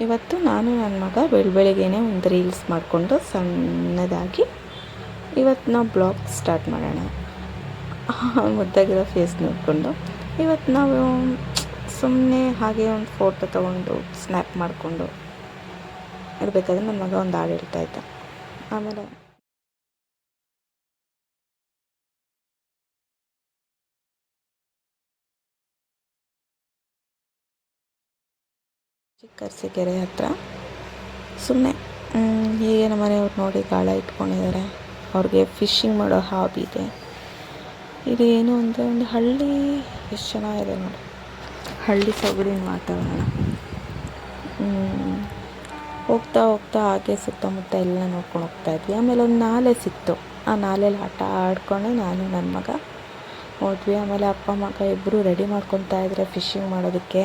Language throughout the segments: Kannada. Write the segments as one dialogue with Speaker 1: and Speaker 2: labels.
Speaker 1: ಇವತ್ತು ನಾನು ನನ್ನ ಮಗ ಬೆಳ ಬೆಳಿಗ್ಗೆನೇ ಒಂದು ರೀಲ್ಸ್ ಮಾಡಿಕೊಂಡು ಸಣ್ಣದಾಗಿ ಇವತ್ತು ನಾವು ಬ್ಲಾಗ್ ಸ್ಟಾರ್ಟ್ ಮಾಡೋಣ. ಮುದ್ದಾಗಿರೋ ಫೇಸ್ ನೋಡಿಕೊಂಡು ಇವತ್ತು ನಾವು ಸುಮ್ಮನೆ ಹಾಗೆ ಒಂದು ಫೋಟೋ ತೊಗೊಂಡು ಸ್ನ್ಯಾಪ್ ಮಾಡಿಕೊಂಡು ಇರಬೇಕಾದ್ರೆ ನನ್ನ ಮಗ ಒಂದು ಹಾಡು ಹೇಳ್ತಾ ಆಮೇಲೆ ಚಿಕ್ಕರಸಿಕೆರೆ ಹತ್ರ. ಸುಮ್ಮನೆ ಹೀಗೆ ನಮ್ಮ ಮನೆಯವ್ರು ನೋಡಿ ಗಾಳ ಇಟ್ಕೊಂಡಿದ್ದಾರೆ. ಅವ್ರಿಗೆ ಫಿಶಿಂಗ್ ಮಾಡೋ ಹಾಬಿ ಇದೆ. ಇದು ಏನು ಅಂದರೆ ಒಂದು ಹಳ್ಳಿ ಎಷ್ಟು ಚೆನ್ನಾಗಿದೆ ನೋಡಿ. ಹಳ್ಳಿ ಸೊಗಡಿನ ವಾತಾವರಣ. ಹೋಗ್ತಾ ಹೋಗ್ತಾ ಹಾಗೆ ಸುತ್ತಮುತ್ತ ಎಲ್ಲ ನೋಡ್ಕೊಂಡು ಹೋಗ್ತಾ ಇದ್ವಿ. ಆಮೇಲೆ ಒಂದು ನಾಲೆ ಸಿಕ್ತು. ಆ ನಾಲೆಯಲ್ಲಿ ಆಟ ಆಡ್ಕೊಂಡು ನಾನು ನನ್ನ ಮಗ ಹೋದ್ವಿ. ಆಮೇಲೆ ಅಪ್ಪ ಮಗ ಇಬ್ಬರು ರೆಡಿ ಮಾಡ್ಕೊತಾ ಇದ್ದಾರೆ ಫಿಶಿಂಗ್ ಮಾಡೋದಕ್ಕೆ.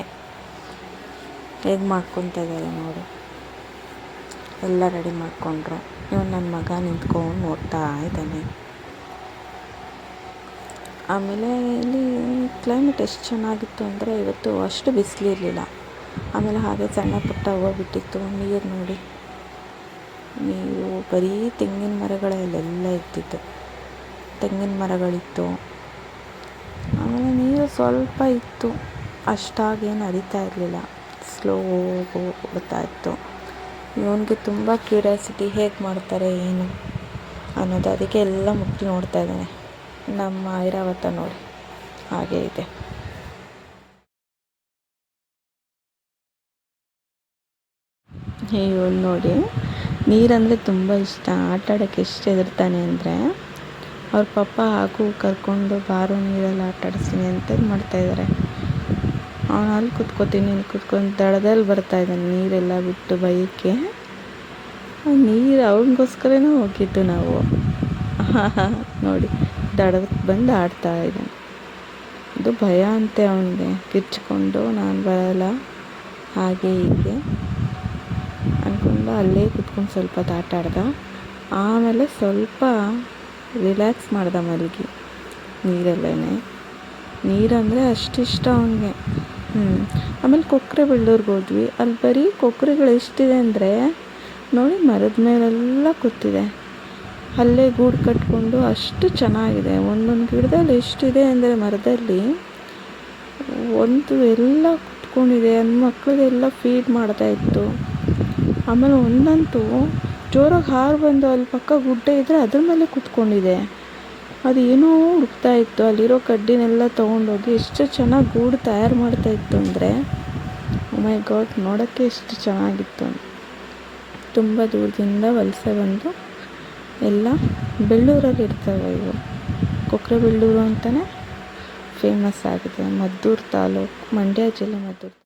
Speaker 1: ಹೇಗೆ ಮಾಡ್ಕೊತಾ ಇದ್ದಾರೆ ನೋಡಿ. ಎಲ್ಲ ರೆಡಿ ಮಾಡಿಕೊಂಡ್ರು. ಇವನು ನನ್ನ ಮಗ ನಿಂತ್ಕೊಂಡು ನೋಡ್ತಾ ಇದ್ದಾನೆ. ಆಮೇಲೆ ಇಲ್ಲಿ ಕ್ಲೈಮೇಟ್ ಎಷ್ಟು ಚೆನ್ನಾಗಿತ್ತು ಅಂದರೆ ಇವತ್ತು ಅಷ್ಟು ಬಿಸಿಲಿರಲಿಲ್ಲ. ಆಮೇಲೆ ಹಾಗೆ ಸಣ್ಣ ಪುಟ್ಟ ಹೋಗ್ಬಿಟ್ಟಿತ್ತು ನೀರು ನೋಡಿ. ನೀವು ಬರೀ ತೆಂಗಿನ ಮರಗಳಲ್ಲೆಲ್ಲ ಇತ್ತಿತ್ತು ತೆಂಗಿನ ಮರಗಳಿತ್ತು. ಆಮೇಲೆ ನೀರು ಸ್ವಲ್ಪ ಇತ್ತು. ಅಷ್ಟಾಗೇನು ಹರಿತಾ ಇರಲಿಲ್ಲ. ಸ್ಲೋ ಹೋಗ್ಬಿಡ್ತಾ ಇತ್ತು. ಇವನಿಗೆ ತುಂಬ ಕ್ಯೂರಿಯಾಸಿಟಿ ಹೇಗೆ ಮಾಡ್ತಾರೆ, ಏನು ಅನ್ನೋದು ಅದಕ್ಕೆ ಎಲ್ಲ ಮುಟ್ಟಿ ನೋಡ್ತಾ ಇದ್ದಾನೆ ನಮ್ಮ ಐರಾವತ ನೋಡಿ, ಹಾಗೆ ಇದೆ. ಅಯ್ಯೋ ನೋಡಿ. ನೀರಂದರೆ ತುಂಬ ಇಷ್ಟ. ಆಟ ಆಡೋಕ್ಕೆ ಎಷ್ಟು ಹೆದರ್ತಾನೆ ಅಂದರೆ, ಅವ್ರ ಪಪ್ಪ ಹಾಗೂ ಕರ್ಕೊಂಡು ಬಾರೋ ನೀರಲ್ಲಿ ಆಟ ಆಡಿಸ್ತೀನಿ ಅಂತ ಮಾಡ್ತಾಯಿದ್ದಾರೆ ಅವನು ಅಲ್ಲಿ ಕುತ್ಕೋತೀನಿ ಇಲ್ಲಿ ಕುತ್ಕೊಂಡು ದಡದಲ್ಲಿ ಬರ್ತಾ ಇದ್ದಾನೆ. ನೀರೆಲ್ಲ ಬಿಟ್ಟು ಬೈಕ್ಕೆ ನೀರು ಅವನಿಗೋಸ್ಕರನೇ ಹೋಗಿದ್ದು ನಾವು. ನೋಡಿ, ದಡಕ್ಕೆ ಬಂದು ಆಡ್ತಾ ಇದ್ದಾನೆ. ಅದು ಭಯ ಅಂತೆ ಅವನಿಗೆ. ಕಿರ್ಚ್ಕೊಂಡು ನಾನು ಬರಲ್ಲ, ಹಾಗೆ ಹೀಗೆ. ಅಂದ್ಕೊಂಡು ಅಲ್ಲೇ ಕುತ್ಕೊಂಡು ಸ್ವಲ್ಪ ಆಟ ಆಡ್ದ. ಆಮೇಲೆ ಸ್ವಲ್ಪ ರಿಲ್ಯಾಕ್ಸ್ ಮಾಡ್ದ ಮಲಗಿ. ನೀರಲ್ಲೇ ನೀರಂದರೆ ಅಷ್ಟಿಷ್ಟ ಅವನಿಗೆ. ಹ್ಞೂ ಆಮೇಲೆ ಕೊಕ್ಕರೆ ಬೆಳ್ಳೂರ್ಗೆ ಹೋದ್ವಿ. ಅಲ್ಲಿ ಬರೀ ಕೊಕ್ಕರೆಗಳು ಎಷ್ಟಿದೆ ಅಂದರೆ ನೋಡಿ ಮರದ ಮೇಲೆಲ್ಲ ಕೂತಿದೆ. ಅಲ್ಲೇ ಗೂಡು ಕಟ್ಕೊಂಡು ಅಷ್ಟು ಚೆನ್ನಾಗಿದೆ. ಒಂದೊಂದು ಗಿಡದಲ್ಲಿ ಎಷ್ಟಿದೆ ಅಂದರೆ ಮರದಲ್ಲಿ ಒಂದು ಎಲ್ಲ ಕುತ್ಕೊಂಡಿದೆ. ನನ್ನ ಮಕ್ಕಳಿಗೆಲ್ಲ ಫೀಡ್ ಮಾಡ್ತಾ ಇತ್ತು. ಆಮೇಲೆ ಒಂದಂತೂ ಜೋರಾಗಿ ಹಾರು ಬಂದು ಅಲ್ಲಿ ಪಕ್ಕ ಗುಡ್ಡ ಇದ್ದರೆ ಅದ್ರ ಮೇಲೆ ಕುತ್ಕೊಂಡಿದೆ. ಅದು ಏನೋ ಹುಡುಕ್ತಾ ಇತ್ತು. ಅಲ್ಲಿರೋ ಕಡ್ಡಿನೆಲ್ಲ ತೊಗೊಂಡೋಗಿ ಎಷ್ಟು ಚೆನ್ನಾಗಿ ಗೂಡು ತಯಾರು ಮಾಡ್ತಾ ಇತ್ತು ಅಂದರೆ ಮೈ ಗಾಡ್ ನೋಡೋಕ್ಕೆ ಎಷ್ಟು ಚೆನ್ನಾಗಿತ್ತು. ತುಂಬ ದೂರದಿಂದ ವಲಸೆ ಬಂದು ಎಲ್ಲ ಬೆಳ್ಳೂರಲ್ಲಿ ಇರ್ತವೆ ಇವು. ಕೊಕ್ಕರೆ ಬೆಳ್ಳೂರು ಅಂತಲೇ ಫೇಮಸ್ ಆಗಿದೆ. ಮದ್ದೂರು ತಾಲೂಕು, ಮಂಡ್ಯ ಜಿಲ್ಲೆ ಮದ್ದೂರು